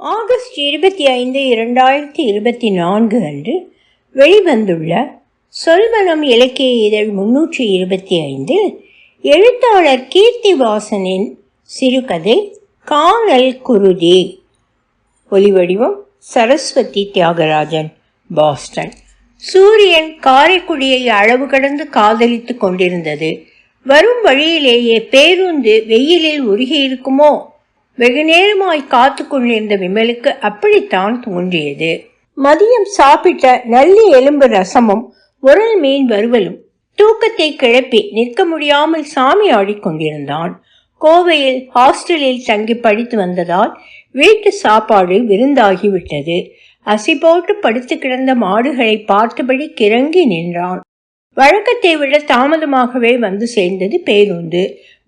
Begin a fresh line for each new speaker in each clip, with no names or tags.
August இருபத்தி ஐந்து இரண்டாயிரத்தி இருபத்தி நான்கு அன்று வெளிவந்துள்ள சொல்வனம் இலக்கிய இதழ் முன்னூற்றி இருபத்தி ஐந்து எழுத்தாளர் கீர்த்திவாசனின் சிறுகதை காணல் குருதி. ஒலிவடிவம் சரஸ்வதி தியாகராஜன் பாஸ்டன். சூரியன் காரைக்குடியை அளவு கடந்து காதலித்துக் கொண்டிருந்தது. வரும் வழியிலேயே பேருந்து வெயிலில் உருகியிருக்குமோ இருக்குமோ? நேரமாய் காத்து கொண்டிருந்த விமலுக்கு அப்படித்தான் தோன்றியது. மதியம் சாப்பிட்ட நல்லி எலும்பு ரசமும் முரல் மீன் வறுவலும் தூக்கத்தை கிளப்பி நிற்க முடியாமல் சாமி ஆடிக்கொண்டிருந்தான் கோவையில் ஹாஸ்டலில் தங்கி படித்து வந்ததால் வீட்டு சாப்பாடு விருந்தாகிவிட்டது. அசி போட்டு படுத்து கிடந்த மாடுகளை பார்த்தபடி கிறங்கி நின்றான். வழக்கத்தை விட தாமதமாகவே வந்து சேர்ந்தது பேருந்து.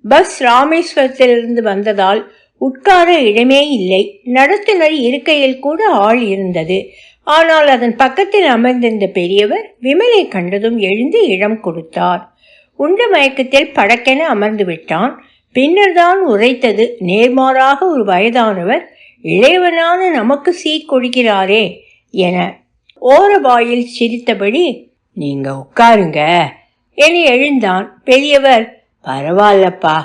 பஸ் ராமேஸ்வரத்திலிருந்து வந்ததால் உட்கார இடமே இல்லை. நடத்துனர் இருக்கையில் கூட ஆள் இருந்தது. ஆனால் அதன் பக்கத்தில் அமர்ந்திருந்த பெரியவர் விமலை கண்டதும் எழுந்து இடம் கொடுத்தார். உண்ட மயக்கத்தில் படக்கென அமர்ந்து விட்டான். பின்னர் தான் உரைத்தது நேர்மாறாக ஒரு வயதானவர் இளையவனான நமக்கு சீ கொடுக்கிறாரே என. ஓரபாயில் சிரித்தபடி நீங்க உட்காருங்க என எழுந்தான் பெரியவர். பரவாயில்லப்பா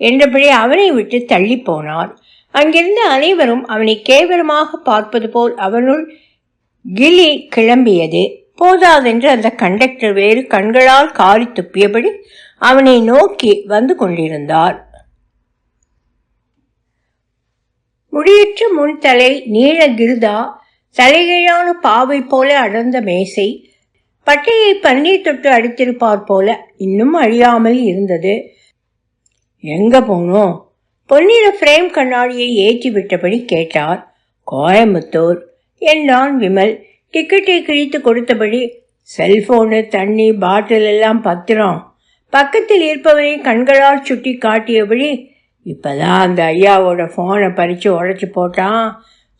என்றபடி அவனை விட்டு தள்ளி போனார். அங்கிருந்த அனைவரும் அவனை கேவலமாக பார்ப்பது போல் அவனுள் கிளி கிளம்பியது. போதாதென்று அந்த கண்டக்டர் வேறு கண்களால் காரி துப்பியபடி அவனை நோக்கி வந்து கொண்டிருந்தார். முடியற்ற முன்தலை நீள கிருதா தலைகீழான பாவை போல அடர்ந்த மேசை பட்டையை பன்னீர் தொட்டு அடித்திருப்பார் போல இன்னும் அழியாமல் இருந்தது. எங்க போனோம் பொன்னிற ஃப்ரேம் கண்ணாடியை ஏற்றி விட்டபடி கேட்டார் கோயம்புத்தூர். என்றான் விமல்? டிக்கெட்டை கிழித்து கொடுத்தபடி செல்போனு தண்ணி பாட்டில் எல்லாம் பத்திரம். பக்கத்தில் இருப்பவரை கண்களால் சுட்டி காட்டியபடி இப்பதான் அந்த ஐயாவோட ஃபோனை பறித்து உடச்சி போட்டான்.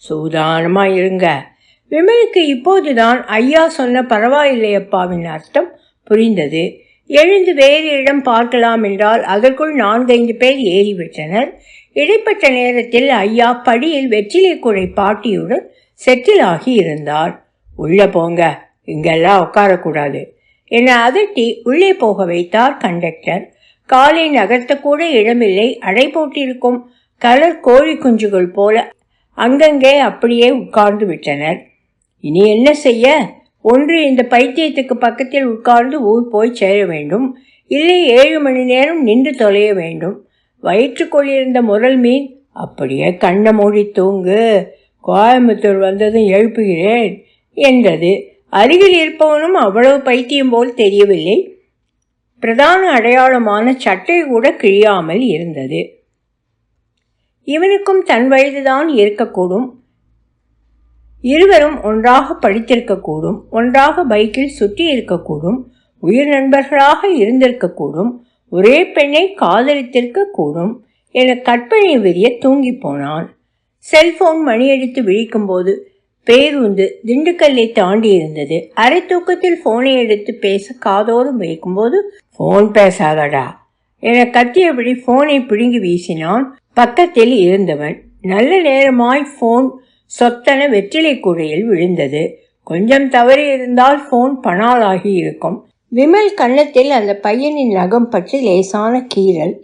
சூதானமாக இருங்க. விமலுக்கு இப்போதுதான் ஐயா சொன்ன பரவாயில்லையப்பாவின் அர்த்தம் புரிந்தது. எழுந்து வேறு இடம் பார்க்கலாம் என்றால் அதற்குள் நான்கைந்து பேர் ஏறிவிட்டனர். இடைப்பட்ட நேரத்தில் ஐயா படியில் வெற்றிலை குழை பாட்டியுடன் செட்டில் ஆகி இருந்தார். உள்ள போங்க இங்கெல்லாம் உட்காரக்கூடாது என அதட்டி உள்ளே போக வைத்தார் கண்டக்டர். காலை நகர்த்தக்கூட இடமில்லை அடை போட்டிருக்கும் கலர் கோழி குஞ்சுகள் போல அங்கங்கே அப்படியே உட்கார்ந்து விட்டனர். இனி என்ன செய்ய? ஒன்று இந்த பைத்தியத்துக்கு பக்கத்தில் உட்கார்ந்து ஊர் போய் சேர வேண்டும். இல்லை ஏழு மணி நேரம் நின்று தொலைய வேண்டும். வயிற்றுக்குள் முரல் மீன் அப்படியே கண்ணை மூடி தூங்கு. கோயம்புத்தூர் வந்ததும் எழுப்புகிறேன் என்றது. அருகில் இருப்பவனும் அவ்வளவு பைத்தியம் போல் தெரியவில்லை. பிரதான அடையாளமான சட்டை கூட கிழியாமல் இருந்தது. இவனுக்கும் தன் வயதுதான் இருக்கக்கூடும். இருவரும் ஒன்றாக படித்திருக்கக்கூடும் ஒன்றாக பைக்கில் சுற்றி இருக்கக்கூடும் உயிர் நண்பர்களாக இருந்திருக்கக்கூடும் ஒரே பெண்ணை காதலித்திருக்க கூடும் என கற்பனை விரிய தூங்கி போனான் செல்போன் மணியடித்து விழிக்கும் போது பேருந்து திண்டுக்கல்லை தாண்டி இருந்தது. அரை தூக்கத்தில் போனை எடுத்து பேச காதோறும் வைக்கும்போது போன் பேசாதடா என கத்தியபடி போனை பிடுங்கி வீசினான். பக்கத்தில் இருந்தவன் நல்ல நேரமாய் போன் சொத்தன வெற்றிலை கூடையில் விழுந்தது. கொஞ்சம் தவறி இருந்தால் போன் பணாலாகி இருக்கும். விமல் கன்னத்தில் அந்த பையனின் நகம் பற்றி லேசான கீறல்.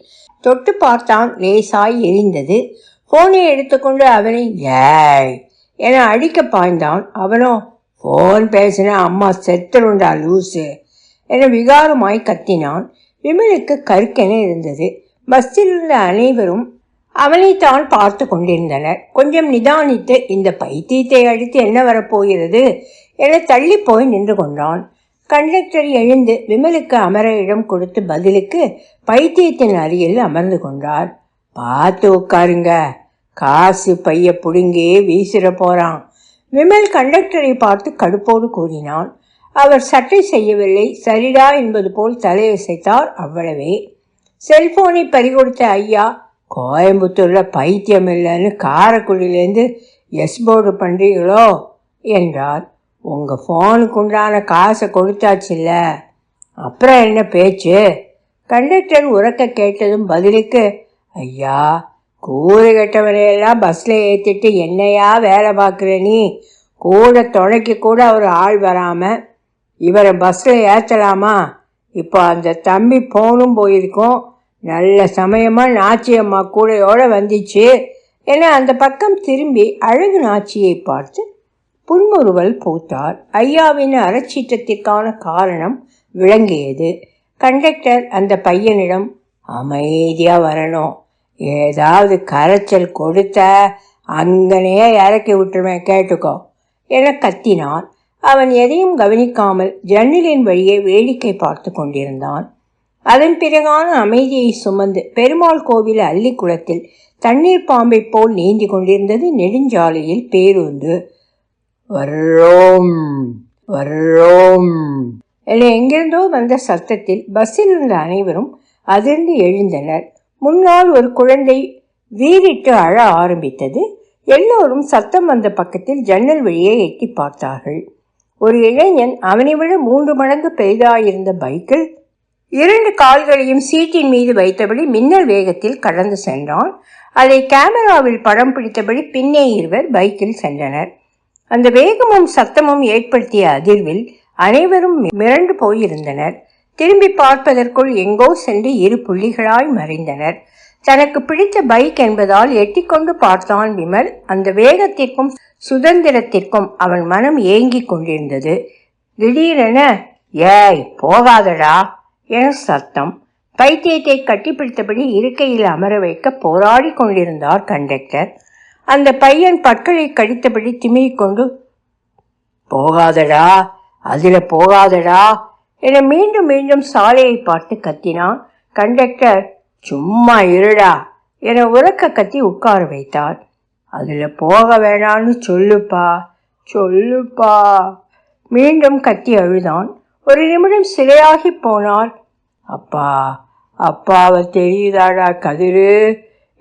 தொட்டு பார்த்தான் லேசாய் எரிந்தது. போனை எடுத்துக்கொண்டு அவனை ஏய்! என அடிக்க பாய்ந்தான். அவனோ போன் பேசின அம்மா செத்துருண்டா லூசு? என விகாரமாய் கத்தினான். விமலுக்கு கருக்கென இருந்தது. பஸ்ஸில் உள்ள அனைவரும் அவனைத்தான் பார்த்து கொண்டிருந்தனர். கொஞ்சம் நிதானித்து இந்த பைத்தியத்தை அடித்து என்ன வரப்போகிறது? என தள்ளி போய் நின்று கொண்டான். கண்டக்டர் எழுந்து விமலுக்கு அமர இடம் கொடுத்து பதிலுக்கு பைத்தியத்தின் அருகில் அமர்ந்து கொண்டார். பார்த்து உட்காருங்க. காசு பைய புடுங்கி வீசிட போறான். விமல் கண்டக்டரை பார்த்து கடுப்போடு கூறினான். அவர் சட்டை செய்யவில்லை. சரிடா என்பது போல் தலையசைத்தார் அவ்வளவே. செல்போனை பறிகொடுத்த ஐயா கோயம்புத்தூரில் பைத்தியம் இல்லைன்னு காரைக்குடியிலேருந்து எஸ் போர்டு பண்ணுறீங்களோ என்றார். உங்கள் ஃபோனுக்கு உண்டான காசை கொடுத்தாச்சுல்ல. அப்புறம் என்ன பேச்சு? கண்டக்டர் உறக்க கேட்டதும் பதிலுக்கு ஐயா கூறு கட்டவரையெல்லாம் பஸ்ஸில் ஏற்றிட்டு என்னையா வேலை பார்க்குற நீ? கூட துணைக்கு கூட ஒரு ஆள் வராமல் இவரை பஸ்ஸில் ஏற்றலாமா இப்போ அந்த தம்பி ஃபோனும் போயிருக்கோம். நல்ல சமயமாக நாச்சியம்மா கூடையோட வந்துச்சு. என அந்த பக்கம் திரும்பி அழகு நாச்சியை பார்த்து புன்முறுவல் பூத்தார். ஐயாவின் அறச்சீற்றத்திற்கான காரணம் விளங்கியது. கண்டக்டர் அந்த பையனிடம் அமைதியாக வரணும். ஏதாவது கரைச்சல் கொடுத்த அங்கனையே இறக்கி விட்டுருவேன் கேட்டுக்கோ என கத்தினான் அவன் எதையும் கவனிக்காமல் ஜன்னலின் வழியே வேடிக்கை பார்த்து கொண்டிருந்தான். அதன் பிறகான அமைதியை சுமந்து பெருமாள் கோவில் அள்ளிக்குளத்தில் தண்ணீர் பாம்பை போல் நீந்தி கொண்டிருந்தது நெடுஞ்சாலையில் பேருந்து. வர்றோம் வர்றோம். என எங்கிருந்தோ வந்த சத்தத்தில் பஸ்ஸில் இருந்த அனைவரும் அதிர்ந்து எழுந்தனர். முன்னால் ஒரு குழந்தை வீறிட்டு அழ ஆரம்பித்தது. எல்லோரும் சத்தம் வந்த பக்கத்தில் ஜன்னல் வழியே எட்டி பார்த்தார்கள். ஒரு இளைஞன் அவனை விட மூன்று மடங்கு பெரிதாயிருந்த பைக்கில் இரண்டு கால்களையும் சீட்டின் மீது வைத்தபடி மின்னல் வேகத்தில் கடந்து சென்றான். அதை கேமராவில் படம் பிடித்தபடி பின்னே இருவர் பைக்கில் சென்றனர். அந்த வேகமும் சத்தமும் ஏற்படுத்திய அதிர்வில் அனைவரும் மிரண்டு போயிருந்தனர். திரும்பி பார்ப்பதற்குள் எங்கோ சென்று இரு புள்ளிகளாய் மறைந்தனர். தனக்கு பிடித்த பைக் என்பதால் எட்டிக்கொண்டு பார்த்தான் விமல். அந்த வேகத்திற்கும் சுதந்திரத்திற்கும் அவன் மனம் ஏங்கிக் கொண்டிருந்தது. திடீரென ஏய் போகாதடா. என சத்தம். பைத்தியத்தை கட்டிப்பிடித்தபடி இருக்கையில் அமர வைக்க போராடி கொண்டிருந்தார் கண்டக்டர். அந்த பையன் பற்களை கடித்தபடி திமிரிக்கொண்டு போகாதடா அதில் போகாதடா என மீண்டும் மீண்டும் சாலையை பார்த்து கத்தினான். கண்டக்டர் சும்மா இருடா என உறக்க கத்தி உட்கார வைத்தார். அதில் போக வேணான்னு சொல்லுப்பா சொல்லுப்பா மீண்டும் கத்தி அழுதான். ஒரு நிமிடம் சிலையாகி போனார். அப்பா அப்பா அவர் தெரியுதாடா கதிரு?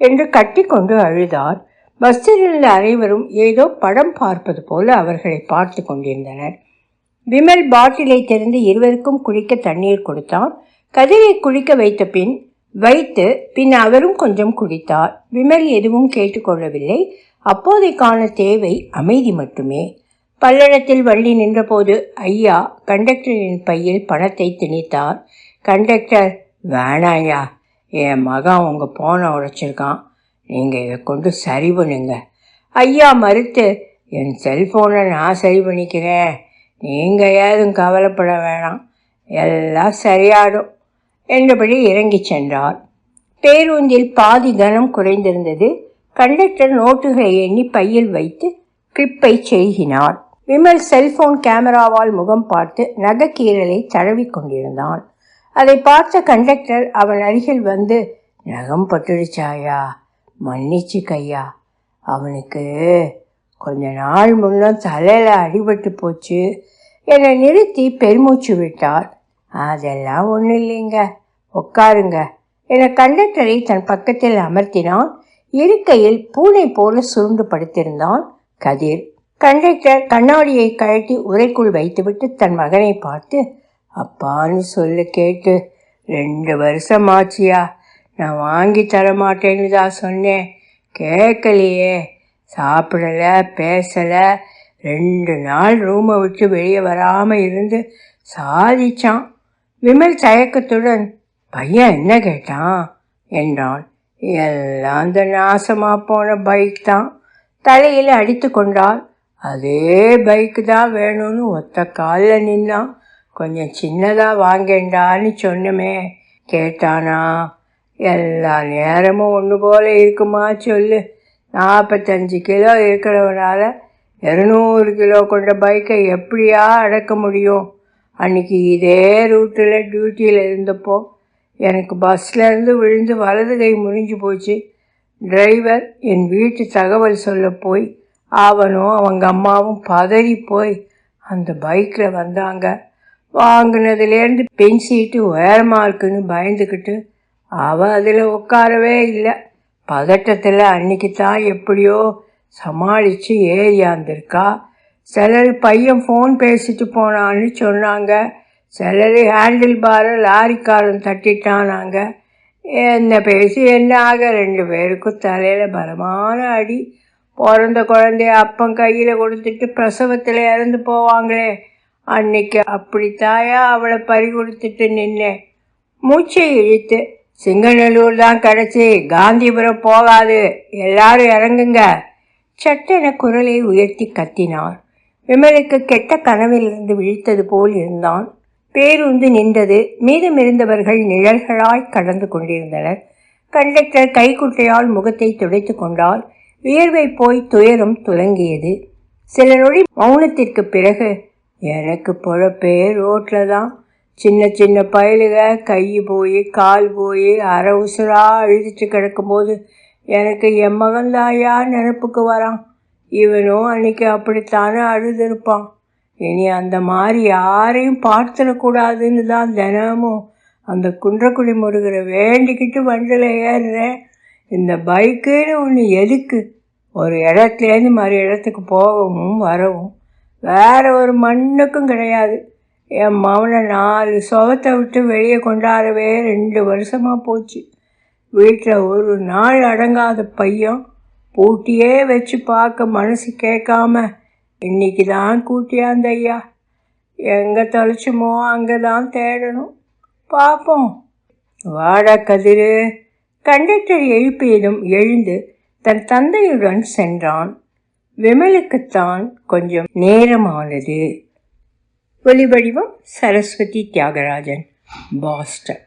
என்று கட்டிக்கொண்டு அழுதார். பஸ்ஸில் இருந்த அனைவரும் ஏதோ படம் பார்ப்பது போல அவர்களை பார்த்து கொண்டிருந்தனர். விமல் பாட்டிலை திறந்து இருவருக்கும் குளிக்க தண்ணீர் கொடுத்தான். கதிரை குளிக்க வைத்த பின் வைத்து பின் அவரும் கொஞ்சம் குடித்தார். விமல் எதுவும் கேட்டுக்கொள்ளவில்லை அப்போதைக்கான தேவை அமைதி மட்டுமே. பல்லடத்தில் வண்டி நின்றபோது ஐயா கண்டக்டரின் பையில் பணத்தை திணித்தார். கண்டக்டர் வேணாயா என் மகன் உங்கள் போனை உடைச்சிருக்கான். நீங்கள் இதை கொண்டு சரி பண்ணுங்க. ஐயா மறுத்து என் செல்ஃபோனை நான் சரி பண்ணிக்கிறேன். நீங்கள் ஏதும் கவலைப்பட வேணாம். எல்லாம் சரியாடும் என்றபடி இறங்கி சென்றார். பேருந்தில் பாதி கனம் குறைந்திருந்தது. கண்டக்டர் நோட்டுகளை எண்ணி பையில் வைத்து கிளிப்பை செய்கினார். விமல் செல்போன் கேமராவால் முகம் பார்த்து நகைக்கீரலை தடவி கொண்டிருந்தான். அதை பார்த்த கண்டக்டர் அவன் அருகில் வந்து நகம் பட்டுடுச்சாயா? மன்னிச்சு கையா. அவனுக்கு கொஞ்ச நாள் முன்னும் தலையில் அடிபட்டு போச்சு என்னை நிறுத்தி பெருமூச்சு விட்டார். அதெல்லாம் ஒன்றும் இல்லைங்க. உட்காருங்க என கண்டக்டரை தன் பக்கத்தில் அமர்த்தினான். இருக்கையில் பூனை போல சுருண்டு படுத்திருந்தான் கதிர். கண்டக்டர் கண்ணாடியை கழட்டி உரைக்குள் வைத்துவிட்டு தன் மகனை பார்த்து அப்பான்னு சொல்ல கேட்டு. ரெண்டு வருஷம் ஆச்சியா நான் வாங்கி தர மாட்டேன்னு தான் சொன்னேன். கேட்கலையே. சாப்பிடலை பேசலை. ரெண்டு நாள் ரூமை விட்டு வெளியே வராமல் இருந்து சாதிச்சான். விமல் தயக்கத்துடன் பையன் என்ன கேட்டான்? என்றான் எல்லாம் அந்த நாசமாக போன பைக் தான். தலையில் அடித்து கொண்டால் அதே பைக்கு தான் வேணும்னு ஒத்த காலில் நின்னான். கொஞ்சம் சின்னதாக வாங்கேண்டான்னு சொன்னமே. கேட்டானா எல்லா நேரமும் ஒன்று போல் இருக்குமா சொல்லு. நாற்பத்தஞ்சு கிலோ இருக்கிறவனால இரநூறு கிலோ கொண்ட பைக்கை எப்படியா அடக்க முடியும்? அன்றைக்கி இதே ரூட்டில் டியூட்டியில் இருந்தப்போ எனக்கு பஸ்லேருந்து விழுந்து வலது கை முறிஞ்சு போச்சு. டிரைவர் என் வீட்டு தகவல் சொல்ல போய் அவனும் அவங்க அம்மாவும் பதறி போய் அந்த பைக்கில் வந்தாங்க. வாங்கினதுலேருந்து பென் சீட்டு உயரமாக இருக்குன்னு பயந்துக்கிட்டு அவள் அதில் உட்காரவே இல்லை. பதட்டத்தில் அன்னைக்கு தான் எப்படியோ சமாளித்து ஏறியாந்திருக்கா சிலர் பையன் ஃபோன் பேசிட்டு போனான்னு சொன்னாங்க. சிலர் ஹேண்டில் பாரை லாரிக்காரன் தட்டிட்டானாங்க. என்ன பேசி என்ன ஆக? ரெண்டு பேருக்கும் தலையில் பலமான அடி. பிறந்த குழந்தைய அப்பன் கையில் கொடுத்துட்டு பிரசவத்தில் இறந்து போவாங்களே. அன்னைக்கு அப்படித்தாயா அவளை பறி கொடுத்துட்டு நின்னேன் மூச்சை இழுத்து சிங்கநல்லூர் தான் கிடச்சி காந்திபுரம் போகாது எல்லாரும் இறங்குங்க. சட்டென குரலை உயர்த்தி கத்தினார். விமலுக்கு கெட்ட கனவிலிருந்து விழித்தது போல் இருந்தான். பேருந்து நின்றது மீதமிருந்தவர்கள் நிழல்களாய் கடந்து கொண்டிருந்தனர். கண்டக்டர் கைக்குட்டையால் முகத்தை துடைத்து கொண்டால் வியர்வை போய் துயரம் துலங்கியது. சில நொடி மௌனத்திற்கு பிறகு எனக்கு பொழப்பே ரோட்டில் தான் சின்ன சின்ன பயலுக கை போய் கால் போய் அரை உசுரா அழுதுட்டு கிடக்கும்போது எனக்கு என் மகன்தாயா நினப்புக்கு வரான்? இவனும் அன்னைக்கு அப்படித்தானே அழுதுருப்பான். இனி அந்த மாதிரி யாரையும் பார்த்துடக்கூடாதுன்னு தான் தினமும் அந்த குன்றக்குடி முருகரை வேண்டிக்கிட்டு வண்டியில் ஏறுறேன். இந்த பைக்குன்னு ஒன்று எதுக்கு? ஒரு இடத்துலேருந்து மறு இடத்துக்கு போகவும் வரவும். வேற ஒரு மண்ணுக்கும் கிடையாது. என் மவனை நாலு சுகத்தை விட்டு வெளியே கொண்டாடவே ரெண்டு வருஷமாக போச்சு. வீட்டில் ஒரு நாள் அடங்காத பையன் பூட்டியே வச்சு பார்க்க மனசு கேட்காம இன்னைக்கு தான் கூட்டியாந்த ஐயா. எங்கே தொலைச்சுமோ அங்கே தான் தேடணும். பார்ப்போம். வாடா கதிரு. கண்டக்டர் எழுப்பியதும் எழுந்து தன் தந்தையுடன் சென்றான். விமலுக்குத்தான் கொஞ்சம் நேரமானது. ஒலிவடிவம் சரஸ்வதி தியாகராஜன் பாஸ்டன்.